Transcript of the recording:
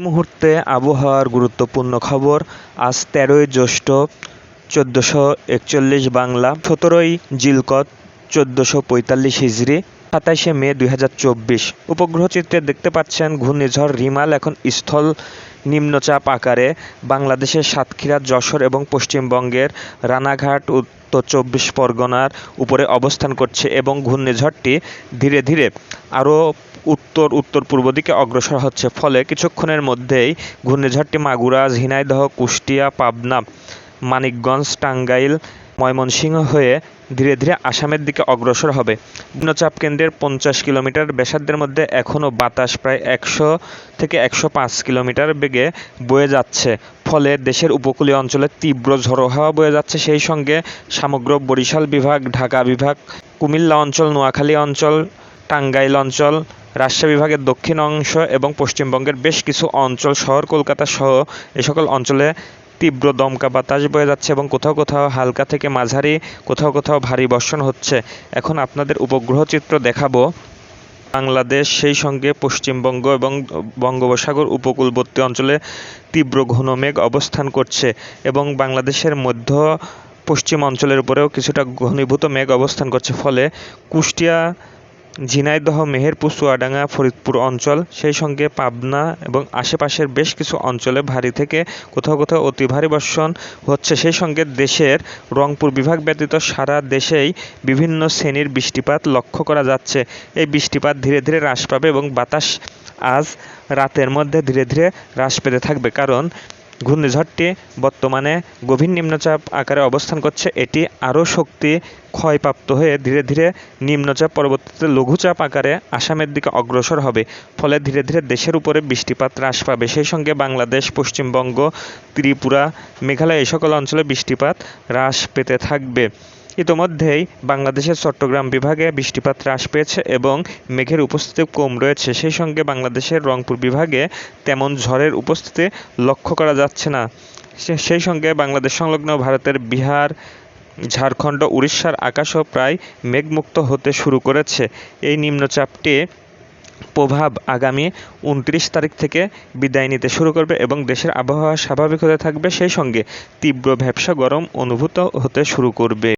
মুহূর্তে আবহাওয়ার গুরুত্বপূর্ণ খবর। আজ তেরোই জ্যৈষ্ঠ চোদ্দোশো একচল্লিশ বাংলা সতেরোই জিলকত চোদ্দোশো পঁয়তাল্লিশ হিজড়ি সাতাইশে মে দুই হাজার চব্বিশ। উপগ্রহ চিত্রে দেখতে পাচ্ছেন ঘূর্ণিঝড় রিমাল এখন স্থল নিম্নচাপ আকারে বাংলাদেশের সাতক্ষীরা, যশোর এবং পশ্চিমবঙ্গের রানাঘাট উত্তর চব্বিশ পরগনার উপরে অবস্থান করছে এবং ঘূর্ণিঝড়টি ধীরে ধীরে আরও উত্তর উত্তর পূর্ব দিকে অগ্রসর হচ্ছে। ফলে কিছুক্ষণের মধ্যেই ঘূর্ণিঝড়টি মাগুরা, ঝিনাইদহ, কুষ্টিয়া, পাবনা, মানিকগঞ্জ, টাঙ্গাইল ময়মনসিংহ হয়ে ধীরে ধীরে আসামের দিকে অগ্রসর হবে। নিম্নচাপ কেন্দ্রের পঞ্চাশ কিলোমিটার ব্যাসার্ধের মধ্যে এখনও বাতাস প্রায় একশো থেকে একশো পাঁচ কিলোমিটার বেগে বয়ে যাচ্ছে। ফলে দেশের উপকূলীয় অঞ্চলে তীব্র ঝড়ো হাওয়া বয়ে যাচ্ছে। সেই সঙ্গে সমগ্র বরিশাল বিভাগ, ঢাকা বিভাগ, কুমিল্লা অঞ্চল, নোয়াখালী অঞ্চল, টাঙ্গাইল অঞ্চল, রাজশাহী বিভাগের দক্ষিণ অংশ এবং পশ্চিমবঙ্গের বেশ কিছু অঞ্চল, শহর, কলকাতা সহ এ সকল অঞ্চলে তীব্র দমকা বাতাস বয়ে যাচ্ছে এবং কোথাও কোথাও হালকা থেকে মাঝারি, কোথাও কোথাও ভারী বর্ষণ হচ্ছে। এখন আপনাদের উপগ্রহ চিত্র দেখাবো। বাংলাদেশ, সেই সঙ্গে পশ্চিমবঙ্গ এবং বঙ্গোপসাগর উপকূলবর্তী অঞ্চলে তীব্র ঘন মেঘ অবস্থান করছে এবং বাংলাদেশের মধ্য পশ্চিম অঞ্চলের উপরেও কিছুটা ঘনীভূত মেঘ অবস্থান করছে। ফলে কুষ্টিয়া ঝিনাইদহ, মেহেরপুর, চুয়াডাঙ্গা, ফরিদপুর অঞ্চল, সেই সঙ্গে পাবনা এবং আশেপাশের বেশ কিছু অঞ্চলে ভারী থেকে কোথাও কোথাও অতি ভারী বর্ষণ হচ্ছে। সেই সঙ্গে দেশের রংপুর বিভাগ ব্যতীত সারা দেশেই বিভিন্ন শ্রেণির বৃষ্টিপাত লক্ষ্য করা যাচ্ছে। এই বৃষ্টিপাত ধীরে ধীরে হ্রাস পাবে এবং বাতাস আজ রাতের মধ্যে ধীরে ধীরে হ্রাস পেতে থাকবে। কারণ ঘূর্ণিঝড়টি বর্তমানে গভীর নিম্নচাপ আকারে অবস্থান করছে। এটি আরও শক্তি ক্ষয়প্রাপ্ত হয়ে ধীরে ধীরে নিম্নচাপ পরবর্তীতে লঘুচাপ আকারে আসামের দিকে অগ্রসর হবে। ফলে ধীরে ধীরে দেশের উপরে বৃষ্টিপাত হ্রাস পাবে। সেই সঙ্গে বাংলাদেশ, পশ্চিমবঙ্গ, ত্রিপুরা, মেঘালয় এই সকল অঞ্চলে বৃষ্টিপাত হ্রাস পেতে থাকবে। ইতোমধ্যেই বাংলাদেশের চট্টগ্রাম বিভাগে বৃষ্টিপাত হ্রাস পেয়েছে এবং মেঘের উপস্থিতি কম রয়েছে। সেই সঙ্গে বাংলাদেশের রংপুর বিভাগে তেমন ঝড়ের উপস্থিতি লক্ষ্য করা যাচ্ছে না। সেই সঙ্গে বাংলাদেশ সংলগ্ন ভারতের বিহার, ঝাড়খণ্ড, উড়িষ্যার আকাশও প্রায় মেঘমুক্ত হতে শুরু করেছে। এই নিম্নচাপটি প্রভাব আগামী উনত্রিশ তারিখ থেকে বিদায় নিতে শুরু করবে এবং দেশের আবহাওয়া স্বাভাবিক হতে থাকবে। সেই সঙ্গে তীব্র ভ্যাবসা গরম অনুভূত হতে শুরু করবে।